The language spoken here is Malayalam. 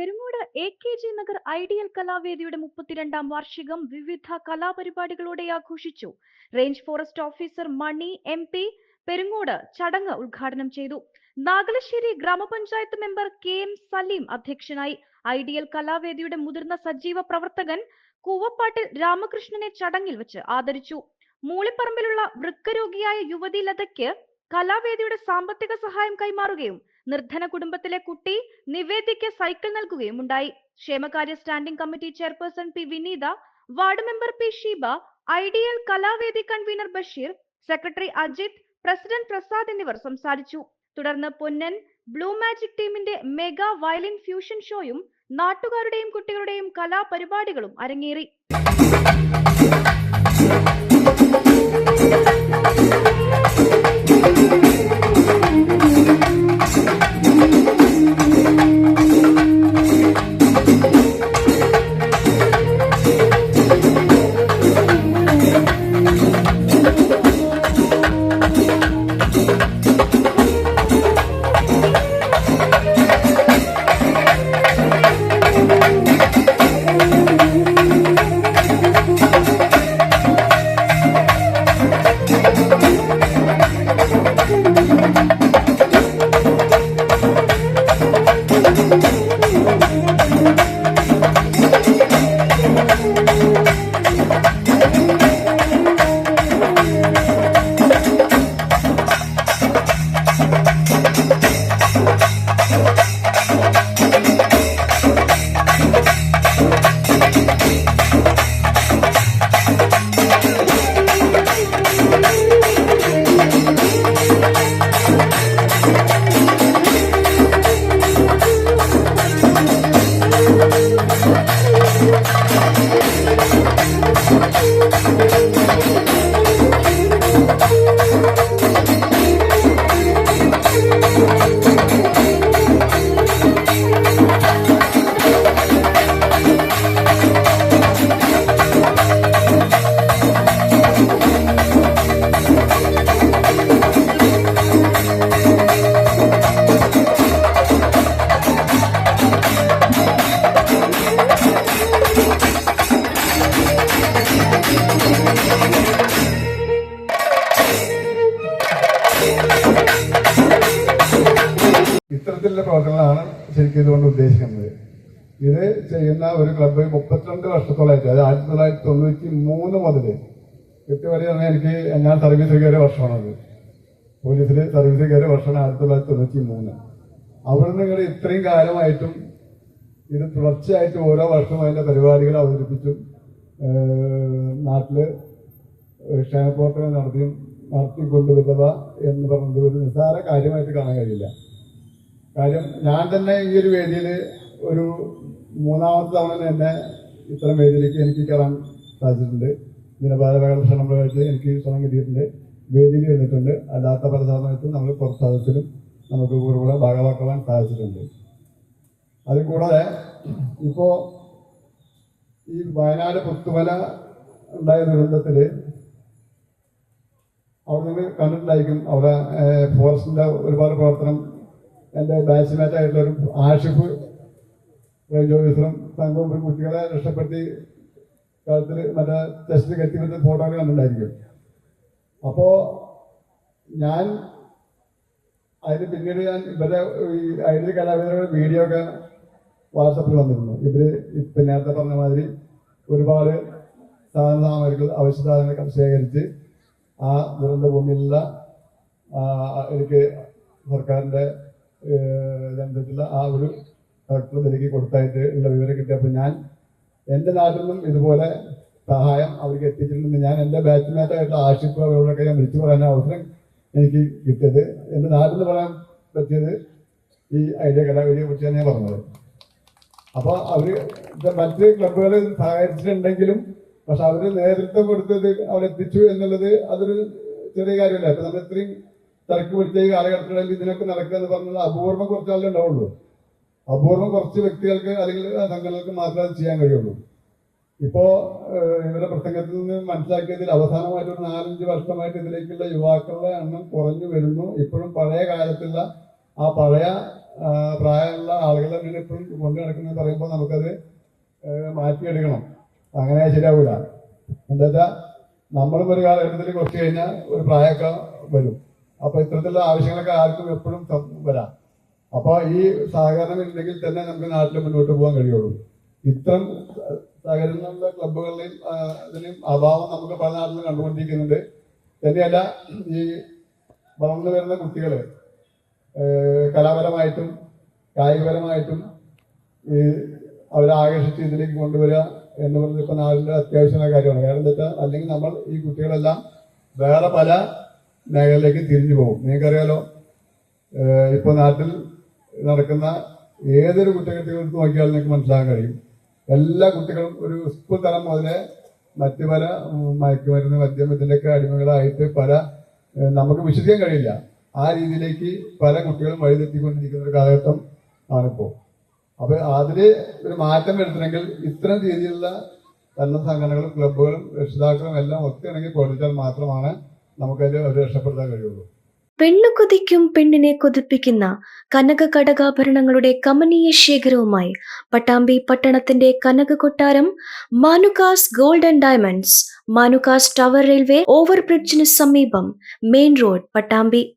Perungode A K G Nagar ideal കലാവേദിയുടെ മുപ്പത്തിരണ്ടാം വാർഷികം വിവിധ കലാപരിപാടികളോടെ ആഘോഷിച്ചു. Range forest officer Mani M P Perungode ചടങ്ങ് ഉദ്ഘാടനം ചെയ്തു. നാഗലശ്ശേരി ഗ്രാമപഞ്ചായത്ത് മെമ്പർ കെ എം സലീം അധ്യക്ഷനായി. ഐഡിയൽ കലാവേദിയുടെ മുതിർന്ന സജീവ പ്രവർത്തകൻ കൂവപ്പാട്ടിൽ രാമകൃഷ്ണനെ ചടങ്ങിൽ വെച്ച് ആദരിച്ചു. മൂളിപ്പറമ്പിലുള്ള വൃക്കരോഗിയായ യുവതി ലതയ്ക്ക് കലാവേദിയുടെ സാമ്പത്തിക സഹായം കൈമാറുകയും നിർധന കുടുംബത്തിലെ കുട്ടി നിവേദിക്ക് സൈക്കിൾ നൽകുകയും ഉണ്ടായി ക്ഷേമകാര്യ standing committee chairperson P Vineetha ward member P Sheeba ideal Kalavedi convener Basheer secretary Ajith president Prasad എന്നിവർ സംസാരിച്ചു. തുടർന്ന് പൊന്നൻ ബ്ലൂ മാജിക് ടീമിന്റെ മെഗാ വയലിൻ ഫ്യൂഷൻ ഷോയും നാട്ടുകാരുടെയും കുട്ടികളുടെയും കലാപരിപാടികളും അരങ്ങേറി. പ്രവർത്തനങ്ങളാണ് ശരിക്കും ഇതുകൊണ്ട് ഉദ്ദേശിക്കുന്നത്. ഇത് ചെയ്യുന്ന ഒരു ക്ലബ്ബ് മുപ്പത്തിരണ്ട് വർഷത്തോളമായിട്ട് അതായത് ആയിരത്തി തൊള്ളായിരത്തി തൊണ്ണൂറ്റി മൂന്ന് മുതൽ കൃത്യപരിയാണ് എനിക്ക് ഞാൻ സർവീസിൽ കയറിയ വർഷമാണത്. പോലീസിൽ സർവീസിൽ കയറിയ വർഷമാണ് ആയിരത്തി തൊള്ളായിരത്തി തൊണ്ണൂറ്റി മൂന്ന് അവിടെ നിങ്ങൾ ഇത്രയും കാലമായിട്ടും ഇത് തുടർച്ചയായിട്ട് ഓരോ വർഷവും അതിന്റെ പരിപാടികൾ അവതരിപ്പിച്ചും നാട്ടിൽ ക്ഷേമപ്രവർത്തനം നടത്തിയും നടത്തിക്കൊണ്ടുവരുക എന്ന് പറയുന്നത് ഒരു നിസ്സാര കാര്യമായിട്ട് കാണാൻ കഴിയില്ല. കാര്യം ഞാൻ തന്നെ ഈ ഒരു വേദിയിൽ ഒരു മൂന്നാമത്തെ തവണ തന്നെ ഇത്തരം വേദിയിലേക്ക് എനിക്ക് കയറാൻ സാധിച്ചിട്ടുണ്ട്. നിലവാരപകരണ ക്ഷണം പ്രകാരം എനിക്ക് ക്ഷണം കിട്ടിയിട്ടുണ്ട്. വേദിയിൽ ഇരുന്നിട്ടുണ്ട്. അല്ലാത്ത പല സമയത്തും നമ്മൾ പുറത്ത് നമുക്ക് കൂടെ ഭാഗമാക്കുവാൻ സാധിച്ചിട്ടുണ്ട്. അതിൽ കൂടാതെ ഇപ്പോ ഈ വയനാട് പുത്തുമല ഉണ്ടായ ദുരന്തത്തിൽ അവിടെ നിന്ന് കണ്ടിട്ടുണ്ടായിരിക്കും. അവിടെ ഫോറസ്റ്റിന്റെ ഒരുപാട് പ്രവർത്തനം എന്റെ ബാച്ച്മേറ്റായിട്ടൊരു ഒരു ആഷിഫ് ഓഫീസറും സംഘവും ഒരു കുട്ടികളെ രക്ഷപ്പെടുത്തി കാലത്തിൽ മറ്റേ ടെസ്റ്റ് കെട്ടിവെച്ച ഫോട്ടോ ഒക്കെ കണ്ടിട്ടുണ്ടായിരിക്കും. അപ്പോ ഞാൻ അതിന് പിന്നീട് ഞാൻ ഇവരെ ഈ ഐഡിയ കലാവിധരുടെ വീഡിയോ ഒക്കെ വാട്സപ്പിൽ വന്നിരുന്നു. ഇവർ ഇപ്പം നേരത്തെ പറഞ്ഞ മാതിരി ഒരുപാട് സാധന സാമഗ്രികൾ അവശ്യ സാധനങ്ങൾ ശേഖരിച്ച് ആ ദുരന്ത ഭൂമിയിലുള്ള എനിക്ക് സർക്കാരിന്റെ രംഗത്തുള്ള ആ ഒരു ഡോക്ടർ എനിക്ക് കൊടുത്തായിട്ട് ഉള്ള വിവരം കിട്ടിയപ്പോൾ ഞാൻ എന്റെ നാട്ടിൽ നിന്നും ഇതുപോലെ സഹായം അവർക്ക് എത്തിച്ചിട്ടുണ്ട് ഞാൻ എന്റെ ബാച്ച്മേറ്റ് ആയിട്ടുള്ള ആഷിഫ് അവരോടൊക്കെ ഞാൻ വിളിച്ചു പറയാൻ അവസരം എനിക്ക് കിട്ടിയത്. എന്റെ നാട്ടിൽ നിന്ന് പറയാൻ പറ്റിയത് ഈ ഐഡിയ കലാവേദിയെ കുറിച്ചാണ് ഞാൻ പറഞ്ഞത്. അപ്പോൾ അവർ മറ്റ് ക്ലബുകൾ സഹായിച്ചിട്ടുണ്ടെങ്കിലും പക്ഷെ അവർ നേതൃത്വം കൊടുത്തത് അവരെത്തിച്ചു എന്നുള്ളത് അതൊരു ചെറിയ കാര്യമല്ല. അപ്പം നമ്മൾ ഇത്രയും തിരക്ക് പിടിച്ച കാലഘട്ടങ്ങളിൽ ഇതിനൊക്കെ നടക്കുക എന്ന് പറഞ്ഞത് അപൂർവം കുറച്ചാലേ ഉണ്ടാവുള്ളൂ. അപൂർവം കുറച്ച് വ്യക്തികൾക്ക് അല്ലെങ്കിൽ സംഘടനകൾക്ക് മാത്രമേ അത് ചെയ്യാൻ കഴിയുള്ളൂ. ഇപ്പോ ഇവരുടെ പ്രസംഗത്തിൽ നിന്ന് മനസ്സിലാക്കിയതിൽ അവസാനമായിട്ട് ഒരു നാലഞ്ച് വർഷമായിട്ട് ഇതിലേക്കുള്ള യുവാക്കളുടെ എണ്ണം കുറഞ്ഞു വരുന്നു. ഇപ്പോഴും പഴയ കാലത്തുള്ള ആ പഴയ പ്രായമുള്ള ആളുകളെ തന്നെ ഇപ്പോഴും കൊണ്ടു നടക്കുന്നത് പറയുമ്പോൾ നമുക്കത് മാറ്റിയെടുക്കണം. അങ്ങനെ ശരിയാവില്ല എന്താ വെച്ചാൽ നമ്മളും ഒരു കാലഘട്ടത്തിൽ കുറച്ച് കഴിഞ്ഞാൽ ഒരു പ്രായമൊക്കെ വരും. അപ്പൊ ഇത്തരത്തിലുള്ള ആവശ്യങ്ങളൊക്കെ ആർക്കും എപ്പോഴും വരാം. അപ്പൊ ഈ സഹകരണം ഉണ്ടെങ്കിൽ തന്നെ നമുക്ക് നാട്ടിൽ മുന്നോട്ട് പോകാൻ കഴിയുള്ളൂ. ഇത്തരം സഹകരണങ്ങളുടെ ക്ലബുകളുടെയും അതിനും അഭാവം നമുക്ക് പല നാട്ടിലും കണ്ടുകൊണ്ടിരിക്കുന്നുണ്ട്. തന്നെയല്ല ഈ വളർന്നു വരുന്ന കുട്ടികൾ കലാപരമായിട്ടും കായികപരമായിട്ടും ഈ അവരെ ആകർഷിച്ച് ഇതിലേക്ക് കൊണ്ടുവരിക എന്ന് പറഞ്ഞിപ്പോ നാടിന്റെ അത്യാവശ്യമായ കാര്യമാണ്. കാരണം എന്താ വെച്ചാൽ അല്ലെങ്കിൽ നമ്മൾ ഈ കുട്ടികളെല്ലാം വേറെ പല മേഖലയിലേക്ക് തിരിഞ്ഞു പോകും. നിങ്ങൾക്കറിയാലോ ഇപ്പോൾ ഇപ്പൊ നാട്ടിൽ നടക്കുന്ന ഏതൊരു കുറ്റകൃത്യങ്ങൾ എടുത്ത് നോക്കിയാലും നിങ്ങൾക്ക് മനസ്സിലാക്കാൻ കഴിയും. എല്ലാ കുട്ടികളും ഒരു സ്കൂൾ തലം മുതലേ മറ്റു പല മയക്കുമരുന്ന് മദ്യം ഇതിന്റെയൊക്കെ അടിമകളായിട്ട് പല നമുക്ക് വിശ്വസിക്കാൻ കഴിയില്ല. ആ രീതിയിലേക്ക് പല കുട്ടികളും വഴിതെറ്റിക്കൊണ്ടിരിക്കുന്ന ഒരു കാലഘട്ടം ആണിപ്പോൾ അപ്പൊ അതിൽ ഒരു മാറ്റം വരുത്തണമെങ്കിൽ ഇത്തരം രീതിയിലുള്ള ഭരണ സംഘടനകളും ക്ലബുകളും രക്ഷിതാക്കളും എല്ലാം ഒക്കെ ഒത്തിണങ്ങി പ്രവർത്തിച്ചാൽ മാത്രമാണ് ഒരു രക്ഷപ്പെടുത്താൻ പെണ്ണിനെ കൊതിപ്പിക്കുന്ന കനക കടകാഭരണങ്ങളുടെ കമനീയ ശേഖരവുമായി പട്ടാമ്പി പട്ടണത്തിന്റെ കനക കൊട്ടാരം Manukas gold and diamonds Manukas tower railway ഓവർബ്രിഡ്ജിന് സമീപം മെയിൻ റോഡ് പട്ടാമ്പി